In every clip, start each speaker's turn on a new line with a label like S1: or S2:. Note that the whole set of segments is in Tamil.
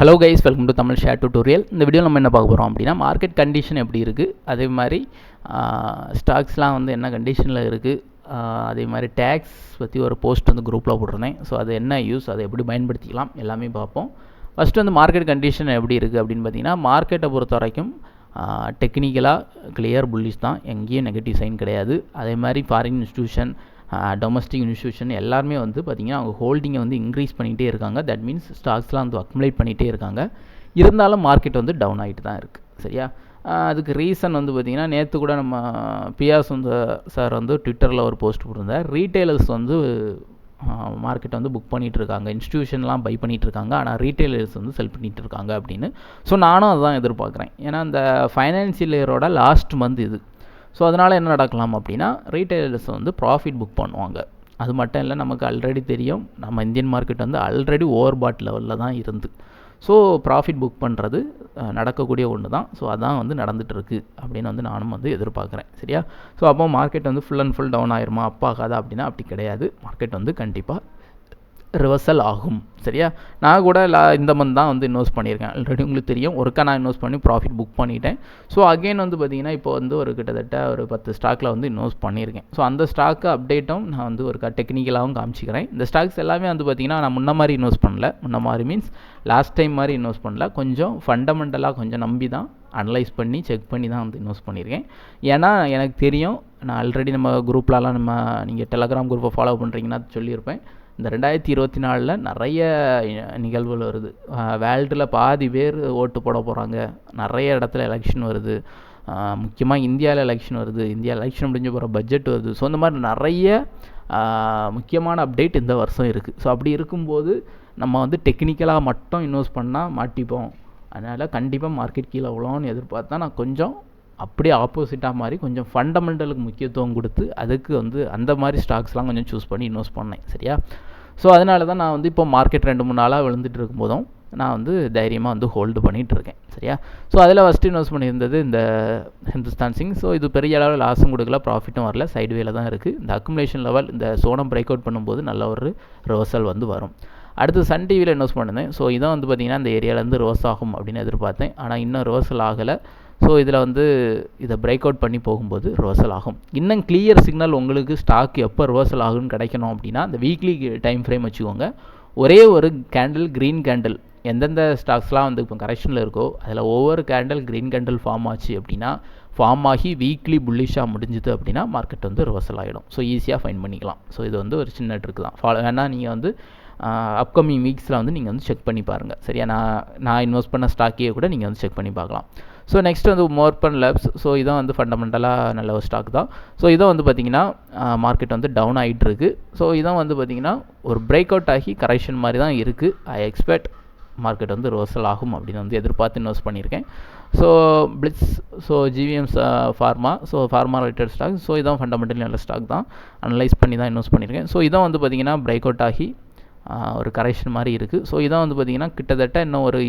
S1: Hello guys welcome to Tamil share tutorial இந்த வீடியோ நம்ம என்ன பார்க்க போகிறோம் அப்படின்னா மார்க்கெட் கண்டிஷன் எப்படி இருக்குது அதே மாதிரி ஸ்டாக்ஸ்லாம் வந்து என்ன கண்டிஷனில் இருக்குது அதே மாதிரி டேக்ஸ் பற்றி ஒரு போஸ்ட் வந்து குரூப்பில் போட்டிருந்தேன். ஸோ அது என்ன யூஸ் அதை எப்படி பயன்படுத்திக்கலாம்? எல்லாமே பார்ப்போம். ஃபஸ்ட்டு வந்து மார்க்கெட் கண்டிஷன் எப்படி இருக்குது அப்படின்னு பார்த்தீங்கன்னா மார்க்கெட்டை பொறுத்த வரைக்கும் டெக்னிக்கலாக கிளியர் புல்லிஷ் தான். எங்கேயும் நெகட்டிவ் சைன் கிடையாது. அதே மாதிரி ஃபாரின் இன்ஸ்டியூஷன் டொமஸ்டிக் இன்ஸ்டியூஷன் எல்லாருமே வந்து பார்த்திங்கன்னா அவங்க ஹோல்டிங்கை வந்து இன்க்ரீஸ் பண்ணிகிட்டே இருக்காங்க. தட் மீன்ஸ் ஸ்டாக்ஸ்லாம் வந்து அக்குமுலேட் பண்ணிகிட்டே இருக்காங்க. இருந்தாலும் மார்க்கெட் வந்து டவுன் ஆகிட்டு தான் இருக்குது சரியா? அதுக்கு ரீசன் வந்து பார்த்திங்கன்னா நேற்று கூட நம்ம பிஆர் சுந்த சார் வந்து ட்விட்டரில் ஒரு போஸ்ட் போட்டிருந்தார். ரீட்டைலர்ஸ் வந்து மார்க்கெட் வந்து புக் பண்ணிகிட்டு இருக்காங்க. இன்ஸ்டியூஷன்லாம் பை பண்ணிகிட்ருக்காங்க ஆனால் ரீட்டைலர்ஸ் வந்து செல் பண்ணிகிட்டு இருக்காங்க அப்படின்னு. ஸோ நானும் அதுதான் எதிர்பார்க்குறேன். ஏன்னா இந்த ஃபைனான்சியல் இயரோட லாஸ்ட் மந்த் இது. ஸோ அதனால் என்ன நடக்கலாம் அப்படின்னா ரீட்டைலர்ஸ் வந்து ப்ராஃபிட் புக் பண்ணுவாங்க. அது மட்டும் இல்லை நமக்கு ஆல்ரெடி தெரியும். நம்ம இந்தியன் மார்க்கெட் வந்து ஆல்ரெடி ஓவர் பாட் லெவலில் தான் இருந்து. ஸோ ப்ராஃபிட் புக் பண்ணுறது நடக்கக்கூடிய ஒன்று தான் ஸோ அதான் வந்து நடந்துகிட்ருக்கு அப்படின்னு வந்து நானும் வந்து எதிர்பார்க்குறேன். சரியா? ஸோ அப்போ மார்க்கெட் வந்து ஃபுல் அண்ட் ஃபுல் டவுன் ஆயிருமா? அப்பாகாதா அப்படின்னா அப்படி கிடையாது. மார்க்கெட் வந்து கண்டிப்பாக ரிவர்சல் ஆகும். சரியா? நான் கூட லா இந்த மந்த் தான் வந்து இன்வெஸ்ட் பண்ணியிருக்கேன். ஆல்ரெடி உங்களுக்கு தெரியும். ஒருக்கா நான் இன்வெஸ்ட் பண்ணி ப்ராஃபிட் புக் பண்ணிட்டேன். ஸோ அகெயின் வந்து பார்த்திங்கன்னா இப்போ வந்து ஒரு கிட்டத்தட்ட ஒரு பத்து ஸ்டாக்கில் வந்து இன்வெஸ்ட் பண்ணியிருக்கேன். ஸோ அந்த ஸ்டாக்கு அப்டேட்டும் நான் வந்து ஒரு டெக்னிக்கலாகவும் காமிச்சிக்கிறேன். இந்த ஸ்டாக்ஸ் எல்லாமே வந்து பார்த்திங்கன்னா நான் முன்ன மாதிரி இன்வெஸ்ட் பண்ணல. முன்ன மாதிரி மீன்ஸ் லாஸ்ட் டைம் மாதிரி இன்வெஸ்ட் பண்ணல. கொஞ்சம் ஃபண்டமெண்டலாக கொஞ்சம் நம்பி தான் அனலைஸ் பண்ணி செக் பண்ணி தான் வந்து இன்வெஸ்ட் பண்ணியிருக்கேன். ஏன்னா எனக்கு தெரியும் நான் ஆல்ரெடி நம்ம குரூப்லலாம் நம்ம நீங்கள் டெலகிராம் குரூப்பை ஃபாலோ பண்ணுறீங்கன்னா சொல்லியிருப்பேன். இந்த ரெண்டாயிரத்தி இருபத்தி நாலில் நிறைய நிகழ்வுகள் வருது. வேர்ல்டில் பாதி பேர் ஓட்டு போட போகிறாங்க நிறைய இடத்துல எலெக்ஷன் வருது. முக்கியமாக இந்தியாவில் எலெக்ஷன் வருது. இந்தியா எலெக்ஷன் முடிஞ்ச போகிற பட்ஜெட் வருது. ஸோ இந்த மாதிரி நிறைய முக்கியமான அப்டேட் இந்த வருஷம் இருக்குது ஸோ அப்படி இருக்கும்போது நம்ம வந்து டெக்னிக்கலாக மட்டும் இன்வெஸ்ட் பண்ணால் மாட்டிப்போம். அதனால் கண்டிப்பாக மார்க்கெட் கீழே விழோன்னு எதிர்பார்த்தா நான் கொஞ்சம் அப்படியே ஆப்போசிட்டாக மாதிரி கொஞ்சம் ஃபண்டமெண்டலுக்கு முக்கியத்துவம் கொடுத்து அதுக்கு வந்து அந்த மாதிரி ஸ்டாக்ஸ்லாம் கொஞ்சம் சூஸ் பண்ணி இன்வெஸ்ட் பண்ணேன். சரியா? ஸோ அதனால தான் நான் வந்து இப்போ மார்க்கெட் ரெண்டு மூணு நாளாக விழுந்துட்டு இருக்கும்போதும் நான் வந்து தைரியமாக வந்து ஹோல்டு பண்ணிகிட்டு இருக்கேன். சரியா? ஸோ அதில் ஃபஸ்ட்டு இன்வெஸ்ட் பண்ணியிருந்தது இந்த ஹிந்துஸ்தான் சிங். ஸோ இது பெரிய அளவில் லாஸும் கொடுக்கல ப்ராஃபிட்டும் வரல சைடுவேல தான் இருக்குது இந்த அக்குமுலேஷன் லெவல் இந்த சோனம் பிரேக் அவுட் பண்ணும்போது நல்ல ஒரு ரிவர்சல் வந்து வரும். அடுத்து சன் டிவியில் இன்வெஸ்ட் பண்ணிருந்தேன் ஸோ இதான் வந்து பார்த்திங்கன்னா இந்த ஏரியாவிலேருந்து ரிவர்ஸ் ஆகும் அப்படின்னு எதிர்பார்த்தேன். ஆனால் இன்னும் ரிவர்சல் ஆகலை. ஸோ இதில் வந்து இதை பிரேக் அவுட் பண்ணி போகும்போது ரிவர்சல் ஆகும். இன்னும் கிளியர் சிக்னல் உங்களுக்கு ஸ்டாக் எப்போ ரிவர்சல் ஆகும்னு கிடைக்கணும் அப்படின்னா இந்த வீக்லி டைம் ஃப்ரேம் வச்சுக்கோங்க. ஒரே ஒரு கேண்டில் க்ரீன் கேண்டில் எந்தெந்த ஸ்டாக்ஸ்லாம் வந்து இப்போ கரெக்ஷனில் இருக்கோ அதில் ஒவ்வொரு கேண்டில் க்ரீன் கேண்டில் ஃபார்ம் ஆச்சு அப்படின்னா ஃபார்ம் ஆகி வீக்லி புல்லிஷாக முடிஞ்சுது அப்படின்னா மார்க்கெட் வந்து ரிவர்சல் ஆகிடும் ஸோ ஈஸியாக ஃபைன் பண்ணிக்கலாம். ஸோ இது வந்து ஒரு சின்ன ட்ரிக் தான். ஃபாலோ வேணால் நீங்கள் வந்து அப்கமிங் வீக்ஸில் வந்து நீங்கள் வந்து செக் பண்ணி பாருங்கள் சரியா? நான் நான் இன்வெஸ்ட் பண்ண ஸ்டாக்கையே கூட நீங்கள் வந்து செக் பண்ணி பார்க்கலாம். ஸோ நெக்ஸ்ட் வந்து மோர்பன் லேப்ஸ் ஸோ இதான் வந்து ஃபண்டமெண்டலாக நல்ல ஒரு ஸ்டாக் தான். ஸோ இதான் வந்து பார்த்திங்கன்னா மார்க்கெட் வந்து டவுன் ஆகிட்டு இருக்கு. ஸோ இதான் வந்து பார்த்திங்கன்னா ஒரு பிரேக் அவுட் ஆகி கரெக்ஷன் மாதிரி தான் இருக்குது ஐ எக்ஸ்பெக்ட் மார்க்கெட் வந்து ரோசல் ஆகும் அப்படின்னு வந்து எதிர்பார்த்து இன்வெஸ்ட் பண்ணியிருக்கேன். So Bliss so GVMs pharma so pharma related stock so இதான் ஃபண்டமெண்டல் நல்ல ஸ்டாக் தான். அனலைஸ் பண்ணி தான் இன்வெஸ்ட் பண்ணியிருக்கேன். ஸோ இதான் வந்து பார்த்திங்கன்னா பிரேக் அவுட் ஆகி ஒரு கரெக்ஷன் மாதிரி இருக்குது ஸோ இதான் வந்து பார்த்திங்கன்னா கிட்டத்தட்ட இன்னும் ஒரு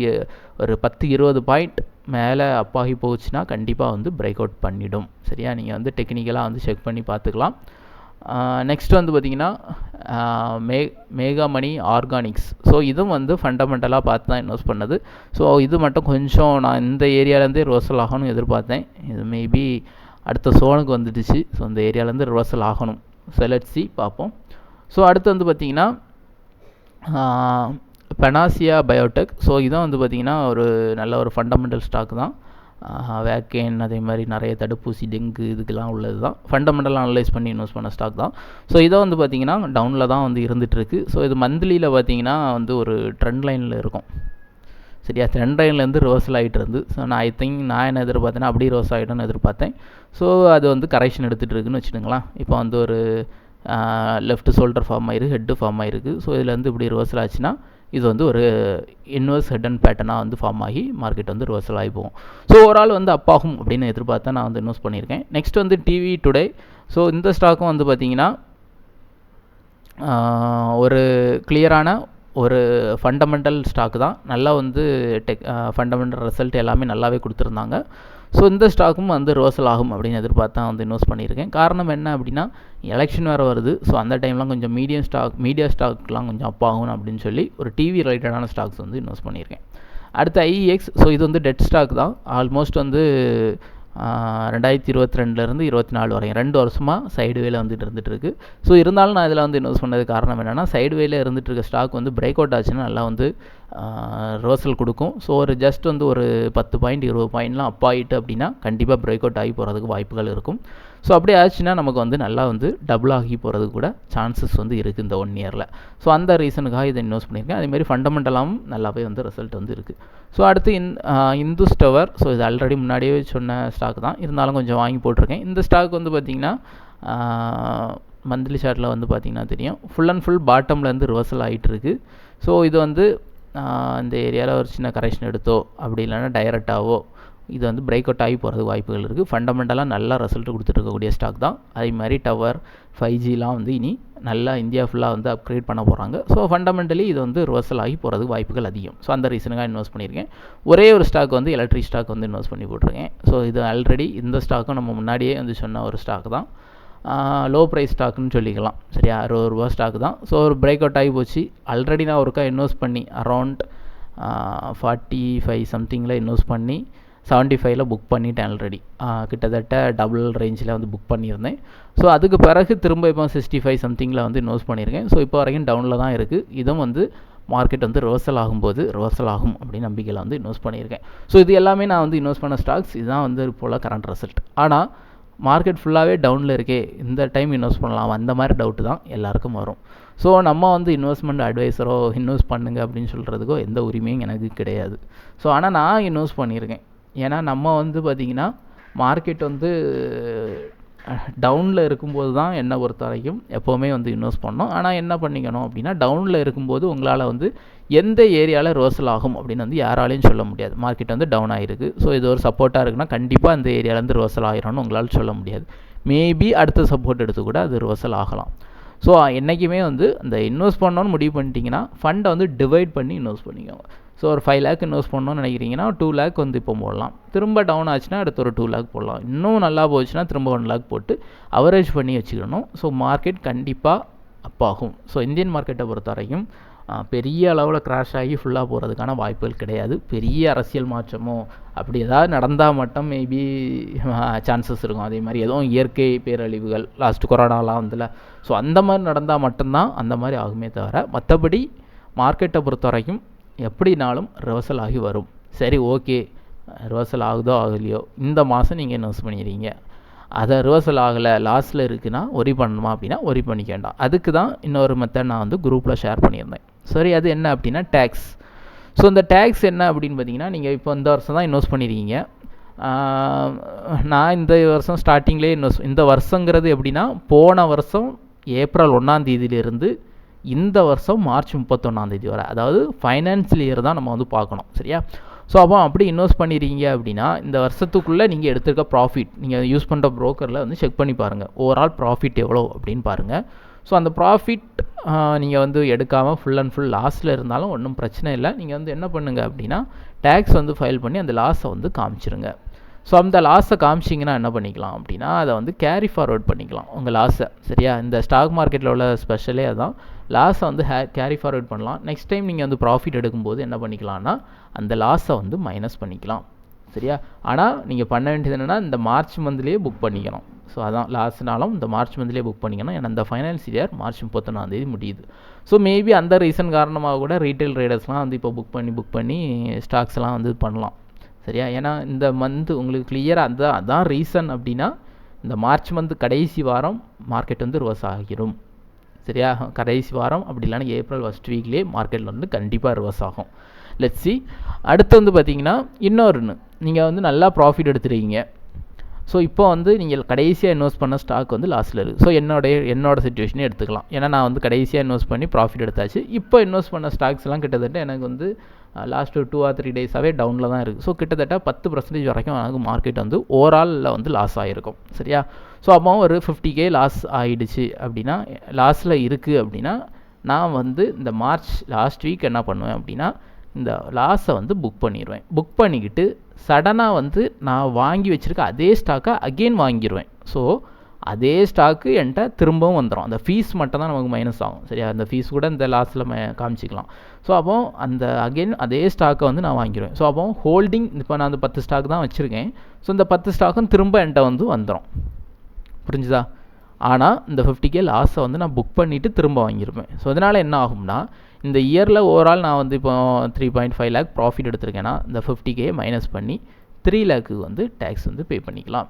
S1: ஒரு பத்து இருபது பாயிண்ட் மேலே அப்பாகி போச்சுன்னா கண்டிப்பாக வந்து பிரேக் அவுட் பண்ணிடும். சரியா? நீங்கள் வந்து டெக்னிக்கலாக வந்து செக் பண்ணி பார்த்துக்கலாம். நெக்ஸ்ட் வந்து பார்த்திங்கன்னா மே மேகாமணி ஆர்கானிக்ஸ் ஸோ இதுவும் வந்து ஃபண்டமெண்டலாக பார்த்து தான் இன்வெஸ்ட் பண்ணது. ஸோ இது மட்டும் கொஞ்சம் நான் இந்த ஏரியாவிலேருந்தே ரிவர்சல் ஆகணும்னு எதிர்பார்த்தேன். இது மேபி அடுத்த சோனுக்கு வந்துடுச்சு. ஸோ இந்த ஏரியாவிலேருந்து ரிவர்சல் ஆகணும். செலட்சி பார்ப்போம். ஸோ அடுத்து வந்து பார்த்திங்கன்னா பெனாசியா பயோடெக் ஸோ இதுதான் வந்து பார்த்திங்கன்னா ஒரு நல்ல ஒரு ஃபண்டமெண்டல் ஸ்டாக் தான். வேக்கேன் அதே மாதிரி நிறைய தடுப்பூசி டெங்கு இதுக்கெல்லாம் உள்ளது தான் ஃபண்டமெண்டலாக அனலைஸ் பண்ணி இன்வெஸ்ட் பண்ண ஸ்டாக் தான். ஸோ இதை வந்து பார்த்திங்கன்னா டவுனில் தான் வந்து இருந்துகிட்ருக்கு ஸோ இது மந்த்லியில் பார்த்திங்கன்னா வந்து ஒரு ட்ரெண்ட் லைனில் இருக்கும். சரியா? ட்ரெண்ட் லைன்லேருந்து ரிவர்சல் ஆகிட்டு இருந்து. ஸோ நான் ஐ திங்க் நான் என்ன எதிர்பார்த்தேன்னா அப்படியே ரிவர்ஸ் ஆகிடும்னு எதிர்பார்த்தேன். ஸோ அது வந்து கரெக்ஷன் எடுத்துகிட்டு இருக்குன்னு வச்சுக்கோங்களேன். இப்போ வந்து ஒரு லெஃப்ட் ஷோல்டர் ஃபார்ம் ஆயிருக்கு ஹெட்டு ஃபார்ம் ஆயிருக்கு. ஸோ இதில் வந்து இப்படி ரிவர்சல் ஆச்சுன்னா இது வந்து ஒரு இன்வர்ஸ் ஹெட் அண்ட் பேட்டர்னாக வந்து ஃபார்ம் ஆகி மார்க்கெட் வந்து ரிவர்சல் ஆகி போகும். ஸோ ஓவரால் வந்து அப்பாகும் அப்படின்னு எதிர்பார்த்தா நான் வந்து இன்வெஸ்ட் பண்ணியிருக்கேன். நெக்ஸ்ட் வந்து டிவி டுடே ஸோ இந்த ஸ்டாக்கும் வந்து பார்த்திங்கன்னா ஒரு கிளியரான ஒரு ஃபண்டமெண்டல் ஸ்டாக் தான். நல்லா வந்து டெக் ஃபண்டமெண்டல் ரிசல்ட் எல்லாமே நல்லாவே கொடுத்துருந்தாங்க. ஸோ இந்த ஸ்டாக்கும் வந்து ரிவர்சல் ஆகும் அப்படின்னு எதிர்பார்த்து தான் வந்து இன்வெஸ்ட் பண்ணியிருக்கேன். காரணம் என்ன அப்படின்னா எலெக்ஷன் வேறு வருது. ஸோ அந்த டைம்லாம் கொஞ்சம் மீடியம் ஸ்டாக் மீடியா ஸ்டாக்லாம் கொஞ்சம் அப் ஆகும் அப்படின்னு சொல்லி ஒரு டிவி ரிலேட்டடான ஸ்டாக்ஸ் வந்து இன்வெஸ்ட் பண்ணியிருக்கேன். அடுத்து ஐஇஎக்ஸ் ஸோ இது வந்து டெட் ஸ்டாக் தான். ஆல்மோஸ்ட் வந்து ரெண்டாயிரத்தி இருபத்தி ரெண்டுலேருந்து இருபத்தி நாலு வரையும். ரெண்டு வருஷமாக சைடுவேல வந்துட்டு இருந்துட்டு இருக்கு ஸோ இருந்தாலும் நான் இதில் வந்து இன்வெஸ்ட் பண்ணது காரணம் என்னென்னா சைடு வேல இருந்துட்டு இருக்க ஸ்டாக் வந்து பிரேக் அவுட் ஆச்சுன்னா நல்லா வந்து ரிவர்சல் கொடுக்கும். ஸோ ஒரு ஜஸ்ட் வந்து ஒரு பத்து பாயிண்ட் இருபது பாயிண்ட்லாம் அப் ஆகிட்டு அப்படின்னா கண்டிப்பாக பிரேக் அவுட் ஆகி போகிறதுக்கு வாய்ப்புகள் இருக்கும். ஸோ அப்படி ஆச்சுன்னா நமக்கு வந்து நல்லா வந்து டபுள் ஆகி போகிறதுக்கு கூட சான்சஸ் வந்து இருக்குது இந்த ஒன் இயரில் ஸோ அந்த ரீசனுக்காக இதை இன்வெஸ்ட் பண்ணியிருக்கேன். அதேமாதிரி ஃபண்டமெண்டலாகவும் நல்லாவே வந்து ரிசல்ட் வந்து இருக்குது ஸோ அடுத்து இந் இந்து ஸ்டவர் ஸோ இது ஆல்ரெடி முன்னாடியே சொன்ன ஸ்டாக் தான். இருந்தாலும் கொஞ்சம் வாங்கி போட்டிருக்கேன். இந்த ஸ்டாக் வந்து பார்த்திங்கன்னா மந்த்லி சார்ட்டில் வந்து பார்த்திங்கன்னா தெரியும். ஃபுல் அண்ட் ஃபுல் பாட்டம்லேருந்து ரிவர்சல் ஆகிட்டு இருக்குது ஸோ இது வந்து இந்த ஏரியாவில் ஒரு சின்ன கரெக்ஷன் எடுத்தோ அப்படி இல்லைன்னா டைரெக்டாகவோ இது வந்து பிரேக் அவுட் ஆகி போகிறதுக்கு வாய்ப்புகள் இருக்குது ஃபண்டமெண்டலாக நல்லா ரிசல்ட் கொடுத்துட்ருக்கக்கூடிய ஸ்டாக் தான். அதே மாதிரி டவர் ஃபைவ் ஜிலாம் வந்து இனி நல்லா இந்தியா ஃபுல்லாக வந்து அப்கிரேட் பண்ண போகிறாங்க ஸோ ஃபண்டமெண்டலி இது வந்து ரிவர்சல் ஆகி போகிறதுக்கு வாய்ப்புகள் அதிகம். ஸோ அந்த ரீசனுக்காக இன்வெஸ்ட் பண்ணியிருக்கேன். ஒரே ஒரு ஸ்டாக் வந்து எலக்ட்ரிக் ஸ்டாக் வந்து இன்வெஸ்ட் பண்ணி போட்டிருக்கேன். ஸோ இது ஆல்ரெடி இந்த ஸ்டாக்கும் நம்ம முன்னாடியே வந்து சொன்ன ஒரு ஸ்டாக் தான். லோ ப்ரைஸ் ஸ்டாக்குன்னு சொல்லிக்கலாம். சரியா? அறுபது ரூபா ஸ்டாக் தான். ஸோ ஒரு பிரேக் அவுட் ஆகி போச்சு. ஆல்ரெடி நான் ஒருக்கா இன்வெஸ்ட் பண்ணி அரௌண்ட் ஃபார்ட்டி ஃபைவ் சம்திங்கில் இன்வெஸ்ட் பண்ணி செவன்ட்டி ஃபைவ்ல புக் பண்ணிட்டேன் ஆல்ரெடி கிட்டத்தட்ட டபுள் ரேஞ்சில் வந்து புக் பண்ணியிருந்தேன். ஸோ அதுக்கு பிறகு திரும்ப இப்போ சிக்ஸ்டி ஃபைவ் சம்திங்கில் வந்து இன்வெஸ்ட் பண்ணியிருக்கேன். ஸோ இப்போ வரைக்கும் டவுனில் தான் இருக்குது இதுவும் வந்து மார்க்கெட் வந்து ரிவர்சல் ஆகும்போது ரிவர்சல் ஆகும் அப்படின்னு நம்பிக்கையில் வந்து இன்வெஸ்ட் பண்ணியிருக்கேன். ஸோ இது எல்லாமே நான் வந்து இன்வெஸ்ட் பண்ண ஸ்டாக்ஸ் இதுதான் வந்து இப்போல கரண்ட் ரிசல்ட் ஆனால் மார்க்கெட் ஃபுல்லாகவே டவுனில் இருக்கே இந்த டைம் இன்வெஸ்ட் பண்ணலாம் அந்த மாதிரி டவுட்டு தான் எல்லாருக்கும் வரும். ஸோ நம்ம வந்து இன்வெஸ்ட்மெண்ட் அட்வைஸரோ இன்வெஸ்ட் பண்ணுங்க அப்படின்னு சொல்கிறதுக்கோ எந்த உரிமையும் எனக்கு கிடையாது. ஸோ ஆனால் நான் இன்வெஸ்ட் பண்ணியிருக்கேன். ஏன்னா நம்ம வந்து பார்த்திங்கன்னா மார்க்கெட் வந்து டவுனில் இருக்கும்போது தான் என்னை பொறுத்த வரைக்கும் எப்போவுமே வந்து இன்வெஸ்ட் பண்ணோம் ஆனால் என்ன பண்ணிக்கணும் அப்படின்னா டவுனில் இருக்கும்போது உங்களால் வந்து எந்த ஏரியாவில் ரிவர்சல் ஆகும் அப்படின்னு வந்து யாராலையும் சொல்ல முடியாது. மார்க்கெட் வந்து டவுன் ஆகிருக்கு ஸோ இது ஒரு சப்போர்ட்டாக இருக்குன்னா கண்டிப்பாக அந்த ஏரியாவிலேருந்து ரிவர்சல் ஆகிரும்னு உங்களால் சொல்ல முடியாது. மேபி அடுத்த சப்போர்ட் எடுத்து கூட அது ரோசல் ஆகலாம். ஸோ என்றைக்குமே வந்து அந்த இன்வெஸ்ட் பண்ணோன்னு முடிவு பண்ணிட்டீங்கன்னா ஃபண்டை வந்து டிவைட் பண்ணி இன்வெஸ்ட் பண்ணிக்கோங்க. ஸோ ஒரு ஃபைவ் லேக் இன்வெஸ்ட் பண்ணணும்னு நினைக்கிறீங்கன்னா டூ லேக் வந்து இப்போ போடலாம். திரும்ப டவுன் ஆச்சுன்னா அடுத்து ஒரு டூ லேக் போடலாம். இன்னும் நல்லா போச்சுன்னா திரும்ப ஒன் லேக் போட்டு அவரேஜ் பண்ணி வச்சுக்கணும். ஸோ மார்க்கெட் கண்டிப்பாக அப்பாகும் ஸோ இந்தியன் மார்க்கெட்டை பொறுத்த வரைக்கும் பெரிய அளவில் கிராஷ் ஆகி ஃபுல்லாக போகிறதுக்கான வாய்ப்புகள் கிடையாது. பெரிய அரசியல் மாற்றமோ அப்படி ஏதாவது நடந்தால் மட்டும் மேபி சான்சஸ் இருக்கும். அதே மாதிரி எதுவும் இயற்கை பேரழிவுகள் லாஸ்ட் கொரோனாலாம் வந்துல. ஸோ அந்த மாதிரி நடந்தால் மட்டும்தான் அந்த மாதிரி ஆகுமே தவிர மற்றபடி மார்க்கெட்டை பொறுத்த வரைக்கும் எப்படினாலும் ரிவர்சல் ஆகி வரும். சரி ஓகே ரிவர்சல் ஆகுதோ ஆகலையோ இந்த மாதம் நீங்கள் இன்வெஸ்ட் பண்ணிடுறீங்க? அதை ரிவர்சல் ஆகலை லாஸில் இருக்குன்னா ஒரி பண்ணணுமா அப்படின்னா ஒரி பண்ணிக்க வேண்டாம் அதுக்கு தான் இன்னொரு மெத்தட் நான் வந்து குரூப்பில் ஷேர் பண்ணியிருந்தேன். சரி அது என்ன அப்படின்னா டேக்ஸ் ஸோ இந்த டேக்ஸ் என்ன அப்படின்னு பார்த்தீங்கன்னா நீங்கள் இப்போ இந்த வருஷம் தான் இன்வெஸ்ட் பண்ணியிருக்கீங்க நான் இந்த வருஷம் ஸ்டார்டிங்லேயே இன்வெஸ்ட் இந்த வருஷங்கிறது எப்படின்னா போன வருஷம் ஏப்ரல் ஒன்றாந்தேதியிலிருந்து இந்த வருஷம் மார்ச் முப்பத்தொன்னாந்தேதி வரை. அதாவது ஃபைனான்சியல் இயர் தான் நம்ம வந்து பார்க்கணும் சரியா? ஸோ அப்போ அப்படி இன்வெஸ்ட் பண்ணிடுறீங்க அப்படின்னா இந்த வருஷத்துக்குள்ளே நீங்கள் எடுத்திருக்க ப்ராஃபிட் நீங்கள் யூஸ் பண்ணுற ப்ரோக்கரில் வந்து செக் பண்ணி பாருங்கள் ஓவரால் ப்ராஃபிட் எவ்வளோ அப்படின்னு பாருங்கள் ஸோ அந்த ப்ராஃபிட் நீங்கள் வந்து எடுக்காமல் ஃபுல் அண்ட் ஃபுல் லாஸில் இருந்தாலும் ஒன்றும் பிரச்சனை இல்லை. நீங்கள் வந்து என்ன பண்ணுங்கள் அப்படின்னா டேக்ஸ் வந்து ஃபைல் பண்ணி அந்த லாஸை வந்து காமிச்சிருங்க. ஸோ அந்த லாஸை காமிச்சிங்கன்னா என்ன பண்ணிக்கலாம் அப்படின்னா அதை வந்து கேரி ஃபார்வர்ட் பண்ணிக்கலாம். உங்கள் லாஸை சரியா? இந்த ஸ்டாக் மார்க்கெட்டில் உள்ள ஸ்பெஷலே அதான். லாஸை வந்து ஹே கேரி ஃபார்வர்ட் பண்ணலாம். நெக்ஸ்ட் டைம் நீங்கள் வந்து ப்ராஃபிட் எடுக்கும்போது என்ன பண்ணிக்கலாம்னா அந்த லாஸை வந்து மைனஸ் பண்ணிக்கலாம். சரியா? ஆனால் நீங்கள் பண்ண வேண்டியது என்னென்னா இந்த மார்ச் மந்த்லேயே புக் பண்ணிக்கணும். ஸோ அதான். லாஸ்ட்னாலும் இந்த மார்ச் மந்த்லேயே புக் பண்ணிக்கணும். ஏன்னா இந்த ஃபைனான்ஸ் இயர் மார்ச் முப்பத்தொன்னாந்தேதி முடியுது. ஸோ மேபி அந்த ரீசன் காரணமாக கூட ரீட்டைல் ரைடர்ஸ்லாம் வந்து இப்போ புக் பண்ணி புக் பண்ணி ஸ்டாக்ஸ்லாம் வந்து பண்ணலாம். சரியா? ஏன்னா இந்த மந்த் உங்களுக்கு கிளியராக அந்த அதான் ரீசன் அப்படின்னா இந்த மார்ச் மந்த் கடைசி வாரம் மார்க்கெட் வந்து ரிவர்ஸ் ஆகிரும். சரியா? கடைசி வாரம் அப்படி இல்லைன்னா ஏப்ரல் ஃபஸ்ட் வீக்லேயே மார்க்கெட்டில் வந்து கண்டிப்பாக ரிவர்ஸ் ஆகும். லெட்ஸி அடுத்து வந்து பார்த்தீங்கன்னா இன்னொருன்னு. நீங்கள் வந்து நல்லா ப்ராஃபிட் எடுத்துருக்கீங்க. ஸோ இப்போ வந்து நீங்கள் கடைசியாக இன்வெஸ்ட் பண்ண ஸ்டாக் வந்து லாஸில் இருக்குது ஸோ என்னோடைய என்னோடய சுச்சுவேஷனே எடுத்துக்கலாம். ஏன்னா நான் வந்து கடைசியாக இன்வெஸ்ட் பண்ணி ப்ராஃபிட் எடுத்தாச்சு. இப்போ இன்வெஸ்ட் பண்ண ஸ்டாக்ஸ்லாம் கிட்டத்தட்ட எனக்கு வந்து லாஸ்ட் டூ ஆர் த்ரீ டேஸாகவே டவுனில் தான் இருக்குது ஸோ கிட்டத்தட்ட பத்து பர்சன்டேஜ் வரைக்கும் எனக்கு மார்க்கெட் வந்து ஓவராலில் வந்து லாஸ் ஆகிருக்கும் சரியா? ஸோ அப்போ ஒரு ஃபிஃப்டி கே லாஸ் ஆகிடுச்சு அப்படின்னா லாஸில் இருக்குது அப்படின்னா நான் வந்து இந்த மார்ச் லாஸ்ட் வீக் என்ன பண்ணுவேன் அப்படின்னா இந்த லாஸை வந்து புக் பண்ணிடுவேன் புக் பண்ணிக்கிட்டு சடனாக வந்து நான் வாங்கி வச்சுருக்க அதே ஸ்டாக்கை அகெயின் வாங்கிடுவேன் ஸோ அதே ஸ்டாக்கு என்கிட்ட திரும்பவும் வந்துடும் அந்த ஃபீஸ் மட்டும் தான் நமக்கு மைனஸ் ஆகும். சரியா? அந்த ஃபீஸ் கூட இந்த லாஸில் காமிச்சிக்கலாம். ஸோ அப்போ அந்த அகெயின் அதே ஸ்டாக்கை வந்து நான் வாங்கிடுவேன் ஸோ அப்போ ஹோல்டிங் இப்போ நான் அந்த பத்து ஸ்டாக் தான் வச்சுருக்கேன். ஸோ இந்த பத்து ஸ்டாக்கும் திரும்ப என்கிட்ட வந்து வந்துடும் புரிஞ்சுதா? ஆனால் இந்த ஃபிஃப்டி கே லாஸை வந்து நான் புக் பண்ணிவிட்டு திரும்ப வாங்கியிருப்பேன் ஸோ அதனால் என்ன ஆகும்னா இந்த இயரில் ஓவரால் நான் வந்து இப்போ three point five lakh profit எடுத்திருக்கேன்னா இந்த ஃபிஃப்டி கே மைனஸ் பண்ணி த்ரீ லேக்கு வந்து டேக்ஸ் வந்து பே பண்ணிக்கலாம்.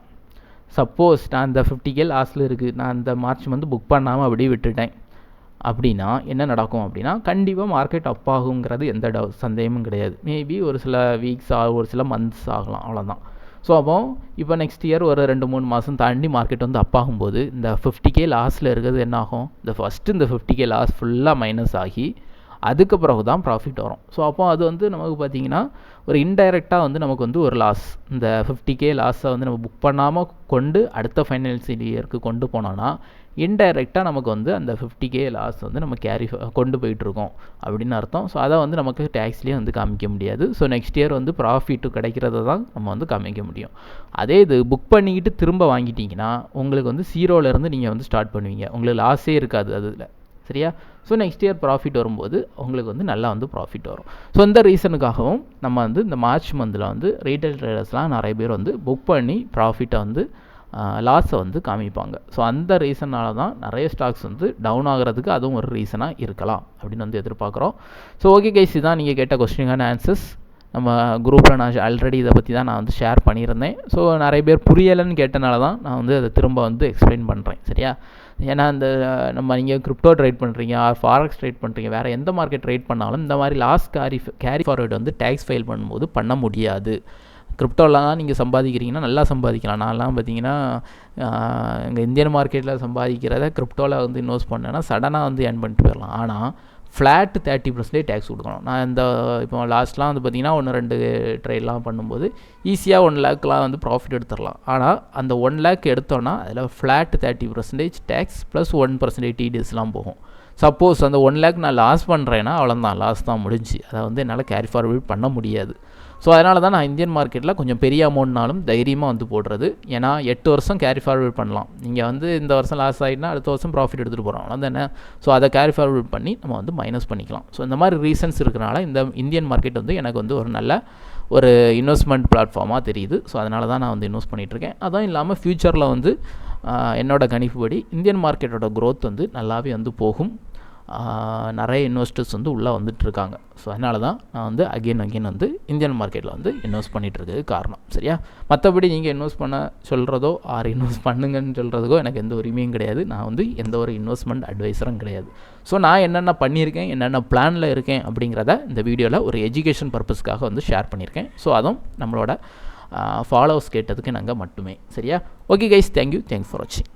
S1: சப்போஸ் நான் இந்த ஃபிஃப்டி கே லாஸில் இருக்குது நான் இந்த மார்ச் வந்து புக் பண்ணாமல் அப்படியே விட்டுட்டேன். அப்படின்னா என்ன நடக்கும் அப்படின்னா கண்டிப்பாக மார்க்கெட் அப் ஆகுங்கிறது எந்த டவு சந்தேகமும் கிடையாது. மேபி ஒரு சில வீக்ஸ் ஆகும் ஒரு சில மந்த்ஸ் ஆகலாம் அவ்வளோதான் ஸோ அப்போ இப்போ நெக்ஸ்ட் இயர் ஒரு ரெண்டு மூணு மாதம் தாண்டி மார்க்கெட் வந்து அப் ஆகும்போது இந்த ஃபிஃப்டி கே லாஸில் இருக்கிறது என்ன ஆகும்? இந்த ஃபஸ்ட்டு இந்த ஃபிஃப்டி கே லாஸ் ஃபுல்லாக மைனஸ் ஆகி அதுக்கு பிறகு தான் ப்ராஃபிட் வரும். ஸோ அப்போ அது வந்து நமக்கு பார்த்திங்கன்னா ஒரு இன்டைரக்டாக வந்து நமக்கு வந்து ஒரு லாஸ் இந்த ஃபிஃப்டி கே லாஸை வந்து நம்ம புக் பண்ணாமல் கொண்டு அடுத்த ஃபைனான்சியல் இயருக்கு கொண்டு போனோன்னா இன்டைரக்டாக நமக்கு வந்து அந்த ஃபிஃப்டி கே லாஸ் வந்து நம்ம கேரி கொண்டு போயிட்டுருக்கோம் அப்படின்னு அர்த்தம். ஸோ அதை வந்து நமக்கு டேக்ஸ்லேயே வந்து காமிக்க முடியாது. ஸோ நெக்ஸ்ட் இயர் வந்து ப்ராஃபிட்டு கிடைக்கிறத தான் நம்ம வந்து காமிக்க முடியும். அதே இது புக் பண்ணிக்கிட்டு திரும்ப வாங்கிட்டிங்கன்னா உங்களுக்கு வந்து ஜீரோலேருந்து நீங்கள் வந்து ஸ்டார்ட் பண்ணுவீங்க. உங்களுக்கு லாஸே இருக்காது அதில். சரியா? ஸோ நெக்ஸ்ட் இயர் ப்ராஃபிட் வரும்போது உங்களுக்கு வந்து நல்லா வந்து ப்ராஃபிட் வரும். ஸோ இந்த ரீசனுக்காகவும் நம்ம வந்து இந்த மார்ச் மந்தில் வந்து ரீட்டைல் ட்ரேடர்ஸ்லாம் நிறைய பேர் வந்து புக் பண்ணி ப்ராஃபிட்டை வந்து லாஸை வந்து காமிப்பாங்க. ஸோ அந்த ரீசனால தான் நிறைய ஸ்டாக்ஸ் வந்து டவுன் ஆகிறதுக்கு அதுவும் ஒரு ரீசனாக இருக்கலாம் அப்படின்னு வந்து எதிர்பார்க்குறோம். ஸோ ஓகே கைஸ் இதான் நீங்கள் கேட்ட கொஸ்டினுக்கான ஆன்சர்ஸ் நம்ம குரூப்பில் நான் ஆல்ரெடி இதை பற்றி தான் நான் வந்து ஷேர் பண்ணியிருந்தேன். ஸோ நிறைய பேர் புரியலைன்னு கேட்டனால தான் நான் வந்து அதை திரும்ப வந்து எக்ஸ்பிளைன் பண்ணுறேன் சரியா? ஏன்னா இந்த நம்ம நீங்கள் கிரிப்டோ ட்ரேட் பண்ணுறீங்க ஆர் ஃபாரெக்ஸ் ட்ரேட் பண்ணுறீங்க வேறு எந்த மார்க்கெட் ட்ரேட் பண்ணாலும் இந்த மாதிரி லாஸ்ட் கேரி கேரி ஃபார்வர்டு வந்து டேக்ஸ் ஃபைல் பண்ணும்போது பண்ண முடியாது. கிரிப்டோலாம் தான் நீங்கள் சம்பாதிக்கிறீங்கன்னா நல்லா சம்பாதிக்கலாம். நான்லாம் பார்த்தீங்கன்னா இங்கே இந்தியன் மார்க்கெட்டில் சம்பாதிக்கிறத கிரிப்டோவில் வந்து இன்வெஸ்ட் பண்ணேன்னா சடனாக வந்து ஏர்ன் பண்ணிட்டு போயிடலாம். ஆனால் ஃப்ளாட் தேர்ட்டி பர்சன்டேஜ் டேக்ஸ் கொடுக்கணும். நான் இந்த இப்போ லாஸ்ட்லாம் வந்து பார்த்திங்கன்னா ஒன்று ரெண்டு ட்ரெயின்லாம் பண்ணும்போது ஈஸியாக ஒன் லேக்லாம் வந்து ப்ராஃபிட் எடுத்துடலாம். ஆனால் அந்த ஒன் லேக் எடுத்தோன்னா அதில் flat thirty percentage tax plus one percentage டிடிஎஸ்லாம் போகும். சப்போஸ் அந்த ஒன் லேக் நான் லாஸ் பண்ணுறேன்னா அவ்வளோதான் லாஸ் தான் முடிஞ்சு. அதை வந்து என்னால் கேரி ஃபார்வர்ட் பண்ண முடியாது. ஸோ அதனால தான் நான் இந்தியன் மார்க்கெட்டில் கொஞ்சம் பெரிய அமௌண்ட்னாலும் தைரியமாக வந்து போடுறது. ஏன்னா எட்டு வருஷம் கேரி ஃபார்வர்ட் பண்ணலாம். நீங்கள் வந்து இந்த வருஷம் லாஸ் ஆகிட்டுனா அடுத்த வருஷம் ப்ராஃபிட் எடுத்துகிட்டு போகிறோம் தானே ஸோ அதை கேரி ஃபார்வர்ட் பண்ணி நம்ம வந்து மைனஸ் பண்ணிக்கலாம். ஸோ இந்த மாதிரி ரீசன்ஸ் இருக்கிறனால இந்த இந்தியன் மார்க்கெட் வந்து எனக்கு வந்து ஒரு நல்ல ஒரு இன்வெஸ்ட்மெண்ட் பிளாட்ஃபார்மாக தெரியுது. ஸோ அதனால தான் நான் வந்து இன்வெஸ்ட் பண்ணிகிட்ருக்கேன் அதுவும் இல்லாமல் ஃப்யூச்சரில் வந்து என்னோடய கணிப்புபடி இந்தியன் மார்க்கெட்டோட க்ரோத் வந்து நல்லாவே வந்து போகும். நிறைய இன்வெஸ்டர்ஸ் வந்து உள்ளே வந்துட்டுருக்காங்க. ஸோ அதனால தான் நான் வந்து அகெயின் அகெயின் வந்து இந்தியன் மார்க்கெட்டில் வந்து இன்வெஸ்ட் பண்ணிகிட்ருக்கிறது காரணம். சரியா? மற்றபடி நீங்கள் இன்வெஸ்ட் பண்ண சொல்கிறதோ ஆர் இன்வெஸ்ட் பண்ணுங்கன்னு சொல்கிறதுக்கோ எனக்கு எந்த உரிமையும் கிடையாது. நான் வந்து எந்த ஒரு இன்வெஸ்ட்மெண்ட் அட்வைஸரும் கிடையாது. ஸோ நான் என்னென்ன பண்ணியிருக்கேன் என்னென்ன பிளானில் இருக்கேன் அப்படிங்கிறத இந்த வீடியோவில் ஒரு எஜுகேஷன் பர்பஸ்க்காக வந்து ஷேர் பண்ணியிருக்கேன். ஸோ அதுவும் நம்மளோட ஃபாலோவர்ஸ் கேட்டதுக்கு நாங்கள் மட்டுமே. சரியா? Okay guys thank you thanks for வாட்சிங்